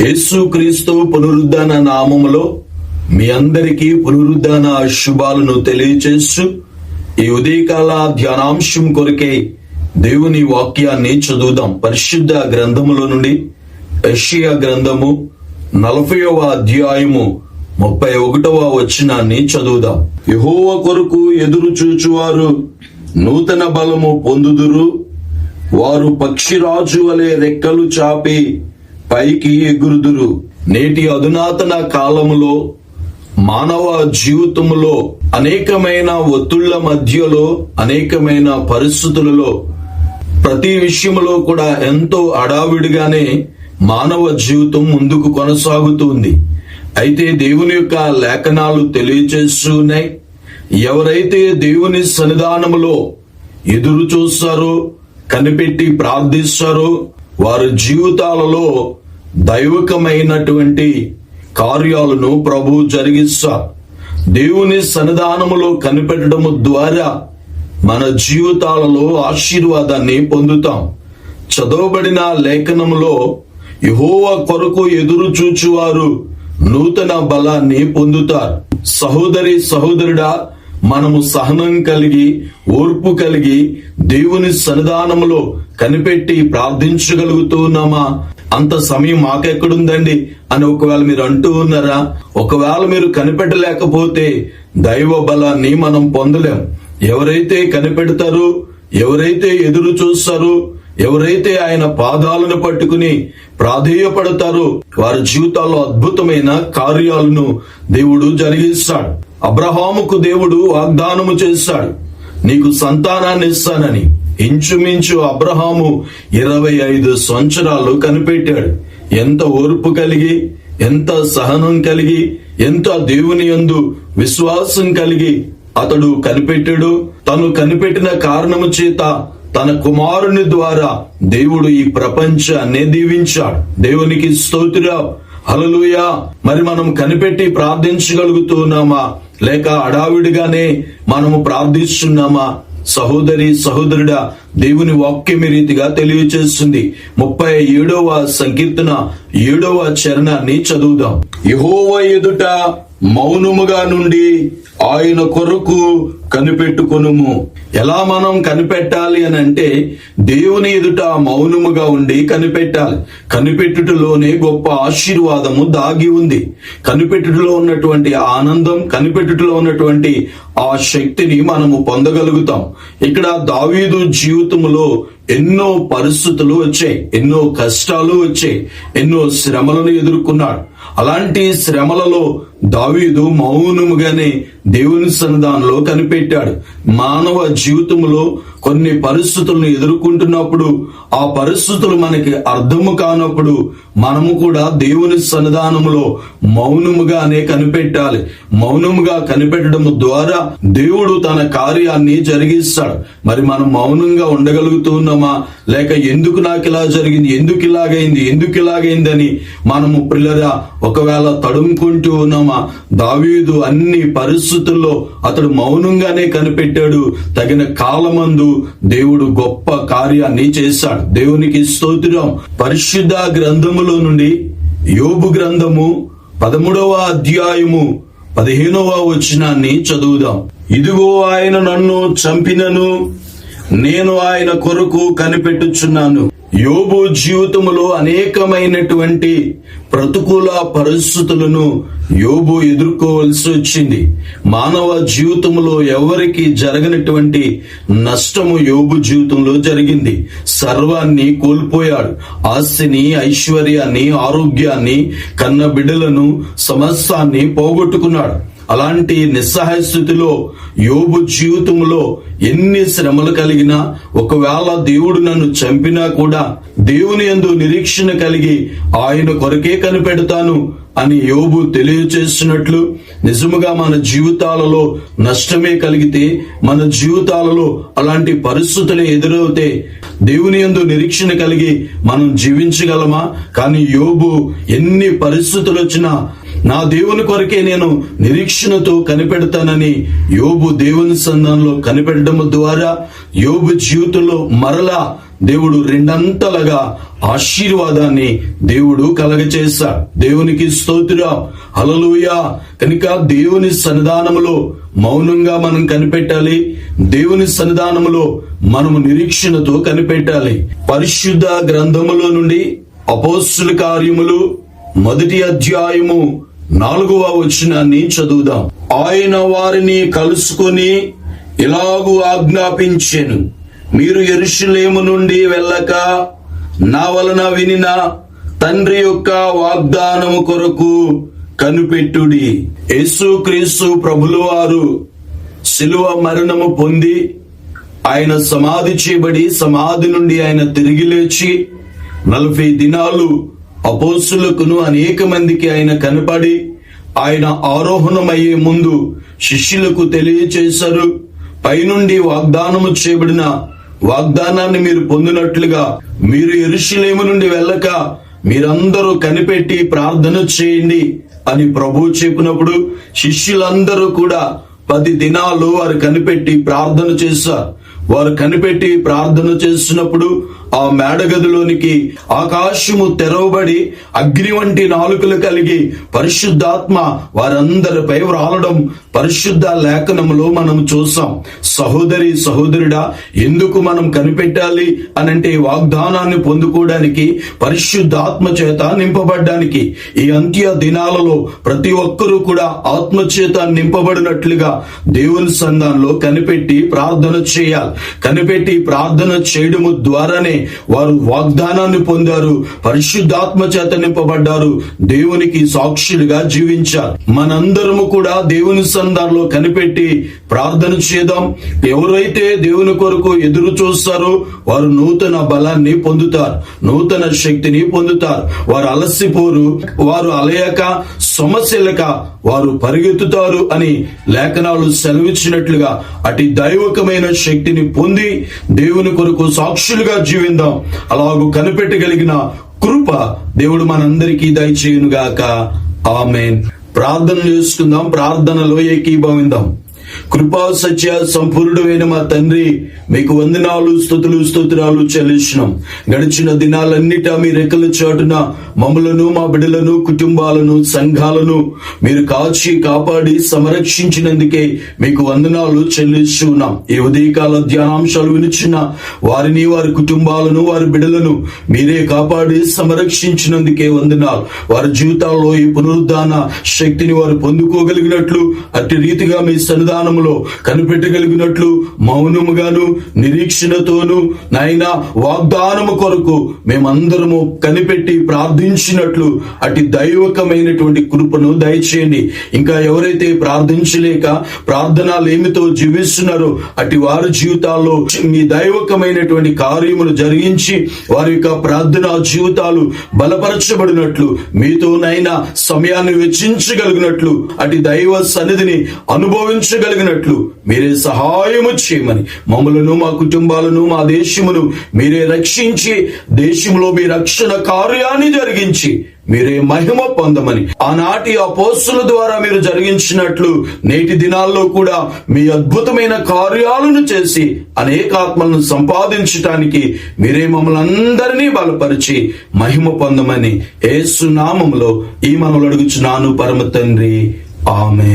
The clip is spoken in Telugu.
యేసు క్రీస్తు పునరుద్ధాన నామములో మీ అందరికీ పునరుద్ధాన శుభాలను తెలియచేస్తూ ఈ ఉదయకాల ధ్యానాంశం కొరకే దేవుని వాక్యాన్ని చదువుదాం. పరిశుద్ధ గ్రంథములో నుండి యషియా గ్రంథము నలభైవ అధ్యాయము ముప్పై ఒకటవ వచనాన్ని చదువుదాం. యహోవ కొరకు ఎదురు చూచువారు నూతన బలము పొందుదురు. వారు పక్షిరాజు వలె రెక్కలు చాపి పైకి ఎగురుదురు. నేటి అధునాతన కాలములో మానవ జీవితములో అనేకమైన ఒత్తుళ్ళ మధ్యలో అనేకమైన పరిస్థితులలో ప్రతి విషయంలో కూడా ఎంతో అడావిడిగానే మానవ జీవితం ముందుకు కొనసాగుతుంది. అయితే దేవుని యొక్క లేఖనాలు తెలియచేస్తున్నాయి ఎవరైతే దేవుని సన్నిధానములో ఎదురు చూస్తారో కనిపెట్టి ప్రార్థిస్తారో వారి జీవితాలలో దైవకమైనటువంటి కార్యాలను ప్రభు జరిగిస్తారు దేవుని సన్నిధానములో కనిపెట్టడము ద్వారా మన జీవితాలలో ఆశీర్వాదాన్ని పొందుతాం. చదవబడిన లేఖనములో యహోవ కొరకు ఎదురు చూచువారు నూతన బలాన్ని పొందుతారు. సహోదరి సహోదరుడా మనము సహనం కలిగి ఓర్పు కలిగి దేవుని సన్నిధానములో కనిపెట్టి ప్రార్థించగలుగుతున్నామా? అంత సమయం మాకెక్కడుందండి? అని ఒకవేళ మీరు అంటూ ఉన్నారా? ఒకవేళ మీరు కనిపెట్టలేకపోతే దైవ బలాన్ని మనం పొందలేం. ఎవరైతే కనిపెడతారో ఎవరైతే ఎదురు చూస్తారో ఎవరైతే ఆయన పాదాలను పట్టుకుని ప్రాధేయపడతారో వారి జీవితాల్లో అద్భుతమైన కార్యాలను దేవుడు జరిగిస్తాడు. అబ్రహాముకు దేవుడు వాగ్దానము చేశాడు. నీకు సంతానాన్ని ఇస్తానని. ఇంచుమించు అబ్రహాము ఇరవై ఐదు సంవత్సరాలు కనిపెట్టాడు. ఎంత ఓర్పు కలిగి ఎంత సహనం కలిగి ఎంత దేవుని యందు విశ్వాసం కలిగి అతడు కనిపెట్టాడు. తను కనిపెట్టిన కారణము చేత తన కుమారుని ద్వారా దేవుడు ఈ ప్రపంచాన్ని దీవించాడు. దేవునికి స్తోత్రం. హల్లెలూయా. మరి మనం కనిపెట్టి ప్రార్థించగలుగుతున్నామా? లేక అడావిడిగానే మనము ప్రార్థిస్తున్నామా? సహోదరి సహోదరుడా దేవుని వాక్యం రీతిగా తెలియచేస్తుంది. ముప్పై ఏడవ సంకీర్తన ఏడవ చరణాన్ని చదువుదాం. యహోవ ఎదుట మౌనముగా నుండి ఆయన కొరకు కనిపెట్టుకొనుము. ఎలా మనం కనిపెట్టాలి అని అంటే దేవుని ఎదుట మౌనముగా ఉండి కనిపెట్టాలి. కనిపెట్టుటలోనే గొప్ప ఆశీర్వాదము దాగి ఉంది. కనిపెట్టుటలో ఉన్నటువంటి ఆనందం కనిపెట్టుటలో ఉన్నటువంటి ఆ శక్తిని మనము పొందగలుగుతాం. ఇక్కడ దావీదు జీవితంలో ఎన్నో పరిస్థితులు వచ్చాయి ఎన్నో కష్టాలు వచ్చాయి ఎన్నో శ్రమలను ఎదుర్కొన్నాడు. అలాంటి శ్రమలలో దావీదు మౌనముగానే దేవుని సన్నిధానంలో కనిపెట్టాడు. మానవ జీవితంలో కొన్ని పరిస్థితులను ఎదుర్కొంటున్నప్పుడు ఆ పరిస్థితులు మనకి అర్థము కానప్పుడు మనము కూడా దేవుని సన్నిధానంలో మౌనముగానే కనిపెట్టాలి. మౌనముగా కనిపెట్టడం ద్వారా దేవుడు తన కార్యాన్ని జరిగిస్తాడు. మరి మనం మౌనంగా ఉండగలుగుతున్నామా లేక ఎందుకు నాకు ఇలా జరిగింది? ఎందుకు ఇలాగైంది? ఎందుకు ఇలాగైందని మనము పిల్లరా ఒకవేళ తడుముకుంటూ ఉన్నామా? దావీదు అన్ని పరిస్థితులు పరిస్థితుల్లో అతడు మౌనంగానే కనిపెట్టాడు. తగిన కాలమందు దేవుడు గొప్ప కార్యాన్ని చేశాడు. దేవునికి స్తోత్రం. పరిశుద్ధ గ్రంథములో నుండి యోబు గ్రంథము పదమూడవ అధ్యాయము పదిహేనవ వచనాన్ని చదువుదాం. ఇదిగో ఆయన నన్ను చంపినను నేను ఆయన కొరకు కనిపెట్టుచున్నాను. యోబు జీవితంలో అనేకమైనటువంటి ప్రతికూల పరిస్థితులను యోబు ఎదుర్కోవలసి వచ్చింది. మానవ జీవితంలో ఎవరికి జరగనటువంటి నష్టము యోబు జీవితంలో జరిగింది. సర్వాన్ని కోల్పోయాడు. ఆస్తిని ఐశ్వర్యాన్ని ఆరోగ్యాన్ని కన్న బిడ్డలను సమస్తాన్ని పోగొట్టుకున్నాడు. అలాంటి నిస్సహాయ స్థితిలో యోబు జీవితంలో ఎన్ని శ్రమలు కలిగినా ఒకవేళ దేవుడు నన్ను చంపినా కూడా దేవుని యందు నిరీక్షణ కలిగి ఆయన కొరకే కనిపెడతాను అని యోబు తెలియచేస్తున్నట్లు నిజముగా మన జీవితాలలో నష్టమే కలిగితే మన జీవితాలలో అలాంటి పరిస్థితులు ఎదురవుతే దేవుని యందు నిరీక్షణ కలిగి మనం జీవించగలమా? కానీ యోబు ఎన్ని పరిస్థితులు వచ్చినా నా దేవుని కొరకే నేను నిరీక్షణతో కనిపెడతానని యోబు దేవుని సంధానంలో కనిపెట్టడం ద్వారా యోబు జీవితంలో మరలా దేవుడు రెండంతలుగా ఆశీర్వాదాన్ని దేవుడు కలగచేశాడు. దేవునికి స్తోత్రం. హల్లెలూయా. కనుక దేవుని సన్నిధానములో మౌనంగా మనం కనిపెట్టాలి. దేవుని సన్నిధానములో మనము నిరీక్షణతో కనిపెట్టాలి. పరిశుద్ధ గ్రంథములో నుండి అపోస్తుల కార్యములు మొదటి అధ్యాయము నాలుగవ వచనాన్ని చదువుదాం. ఆయన వారిని కలుసుకొని ఇలాగు ఆజ్ఞాపించాను. మీరు ఎరుషులేము నుండి వెళ్ళక నా వలన వినిన తండ్రి యొక్క వాగ్దానము కొరకు కనిపెట్టుడి. యేసుక్రీస్తు ప్రభులవారు శిలువ మరణము పొంది ఆయన సమాధి చేయబడి సమాధి నుండి ఆయన తిరిగి లేచి నలభై దినాలు అపోసులకును అనేక మందికి ఆయన కనపడి ఆయన ఆరోహణమయ్యే ముందు శిష్యులకు తెలియచేశారు. పైనుండి వాగ్దానము చేయబడిన వాగ్దానాన్ని మీరు పొందినట్లుగా మీరు ఎరుషులేము నుండి వెళ్ళక మీరందరూ కనిపెట్టి ప్రార్థన చేయండి అని ప్రభు చెప్పినప్పుడు శిష్యులందరూ కూడా పది దినాలు వారు కనిపెట్టి ప్రార్థన చేశారు. వారు కనిపెట్టి ప్రార్థన చేస్తున్నప్పుడు ఆ మేడగదిలోనికి ఆకాశము తెరవబడి అగ్ని వంటి నాలుకలు కలిగి పరిశుద్ధాత్మ వారందరిపై వ్రాలడం పరిశుద్ధ లేఖనములో మనం చూసాం. సహోదరి సహోదరుడా ఎందుకు మనం కనిపెట్టాలి అనంటే వాగ్దానాన్ని పొందుకోవడానికి పరిశుద్ధాత్మ చేత నింపబడ్డానికి ఈ అంత్య దినాలలో ప్రతి ఒక్కరూ కూడా ఆత్మచేత నింపబడినట్లుగా దేవుని సంఘంలో కనిపెట్టి ప్రార్థన చేయాలి. కనిపెట్టి ప్రార్థన చేయడము ద్వారానే వారు వాగ్దానాన్ని పొందారు పరిశుద్ధాత్మ చేత నింపబడ్డారు దేవునికి సాక్షులుగా జీవించారు. మనందరము కూడా దేవుని సంధానంలో కనిపెట్టి ప్రార్థన చేద్దాం. ఎవరైతే దేవుని కొరకు ఎదురు చూస్తారో వారు నూతన బలాన్ని పొందుతారు నూతన శక్తిని పొందుతారు. వారు అలసిపోరు వారు అలయక సమస్యలక వారు పరిగెత్తుతారు అని లేఖనాలు సెలవిచ్చినట్లుగా అటు దైవకమైన శక్తిని పొంది దేవుని కొరకు సాక్షులుగా జీవిందాం అలాగూ కనిపెట్టగలిగిన కృప దేవుడు మనందరికీ దయచేయునుగాక. ఆమెన్. ప్రార్థన చేసుకుందాం. ప్రార్థనలో ఏకీభవిందాం కృపా సత్య సంపూర్ణమైన మా తండ్రి మీకు వందనాలు స్థుతులు స్తోత్రాలు చెల్లించినాం. గడిచిన దినాలన్నిటా మీ రెక్కల చాటున మమ్మలను మా బిడ్డలను కుటుంబాలను సంఘాలను మీరు కాచి కాపాడి సంరక్షించినందుకే మీకు వందనాలు చెల్లిస్తున్నాం ఈ ఉదయకాల ధ్యానాంశాలు వినిచిన వారిని వారి కుటుంబాలను వారి బిడ్డలను మీరే కాపాడి సంరక్షించినందుకే వందనాలు. వారి జీవితాల్లో ఈ పునరుద్ధాన శక్తిని వారు పొందుకోగలిగినట్లు అట్టి రీతిగా మీ సన్నిధానములో కనిపెట్టగలిగినట్లు మౌనముగాను నిరీక్షణతోను నాయనా వాగ్దానము కొరకు మేమందరము కనిపెట్టి ప్రార్థించినట్లు అటు దైవకమైనటువంటి కృపను దయచేయండి. ఇంకా ఎవరైతే ప్రార్థించలేక ప్రార్థనలేమితో జీవిస్తున్నారో అటు వారి జీవితాల్లో మీ దైవకమైనటువంటి కార్యములు జరిగించి వారి యొక్క ప్రార్థన జీవితాలు బలపరచబడినట్లు మీతోనైనా సమయాన్ని వెచ్చించగలిగినట్లు అటు దైవ సన్నిధిని కలిగినట్లు మీరే సహాయము చేయమని. మమ్మలను మా కుటుంబాలను మా దేశమును మీరే రక్షించి దేశంలో మీ రక్షణ కార్యాన్ని జరిగించి మీరే మహిమ పొందమని. ఆనాటి అపోస్తుల ద్వారా మీరు జరిగించినట్లు నేటి దినాల్లో కూడా మీ అద్భుతమైన కార్యాలను చేసి అనేక ఆత్మలను సంపాదించటానికి మీరే మమ్మల్ని అందరినీ బలపరిచి మహిమ పొందమని ఏసునామంలో ఈ మనలు అడుగుచున్నాను పరమ తండ్రి. ఆమె